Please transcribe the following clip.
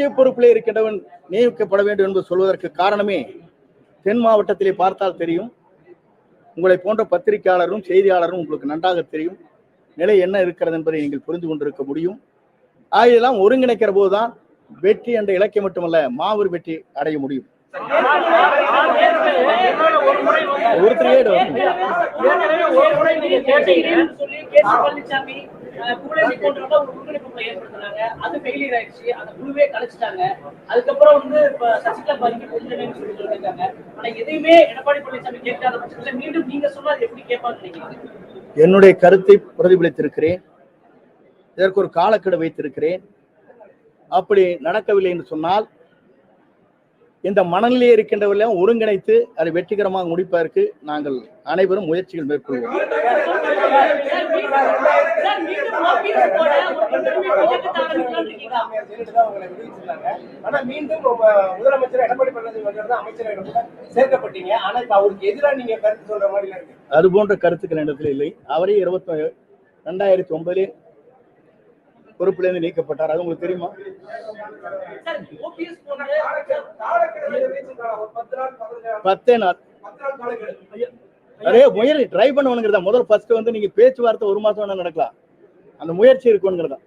முக்கிய பொறுப்பிலே இருக்கின்றவன் நியமிக்கப்பட வேண்டும் என்று சொல்வதற்கு காரணமே தென் மாவட்டத்திலே பார்த்தால் தெரியும். உங்களை போன்ற பத்திரிகையாளரும் செய்தியாளரும் உங்களுக்கு நன்றாக தெரியும். நிலை என்ன இருக்கிறது என்பதை நீங்கள் புரிந்து கொண்டிருக்க முடியும். ஆகியெல்லாம் ஒருங்கிணைக்கிற போதுதான் வெற்றி என்ற இலக்கியம் மட்டுமல்ல மாபெரும் வெற்றி அடைய முடியும். ஒருத்தரையே இடம் வந்து. ஏற்கனவே ஒரு முறை நீங்க கேட்டீங்கன்னு சொல்லி கே. சி. பழனிசாமி அஹ், புகழேந்தி போன்றவங்க ஒரு ஒருங்கிணைப்பு ஏற்படுத்தினாங்க அது ஃபெயிலியர் ஆயிடுச்சு அந்த குழுவே கலைச்சிட்டாங்க அதுக்கப்புறம் வந்து இப்ப சசிகலா பாதிக்கு ஒன்றிணைன்னு சொல்லி சொல்லியிருக்காங்க ஆனா எதையுமே எடப்பாடி பழனிசாமி கேட்காத பட்சத்துல மீண்டும் நீங்க சொன்னா அது எப்படி கேட்பான்னு நினைக்கிறீங்க என்னுடைய கருத்தை பிரதிபலித்திருக்கிறேன் இதற்கு ஒரு காலக்கெடு வைத்திருக்கிறேன் அப்படி நடக்கவில்லை என்று சொன்னால் இந்த மனநிலையே இருக்கின்றவர்களையும் ஒருங்கிணைத்து அதை வெற்றிகரமாக முடிப்பதற்கு நாங்கள் அனைவரும் முயற்சிகள் மேற்கொள்வோம் ஆனா மீண்டும் முதலமைச்சர் எடப்பாடி பழனிசாமி கூட சேர்க்கப்பட்டீங்க ஆனா இப்ப அவருக்கு நீங்க கருத்து சொல்ற மாதிரி இருக்கு அது போன்ற கருத்துக்கள் இடத்துல இல்லை. அவரே இருபத்தி ரெண்டாயிரத்தி ஒன்பதிலே பொறுப்பிலிருந்து நீக்கப்பட்டார். அது உங்களுக்கு தெரியுமா? பத்தே நாள். அதே முயற்சி ட்ரை பண்ணுவனுங்கிறதா? முதல் ஃபர்ஸ்ட் வந்து நீங்க பேச்சுவார்த்தை ஒரு மாசம் வேணா நடக்கலாம். அந்த முயற்சி இருக்கணுங்கிறதா?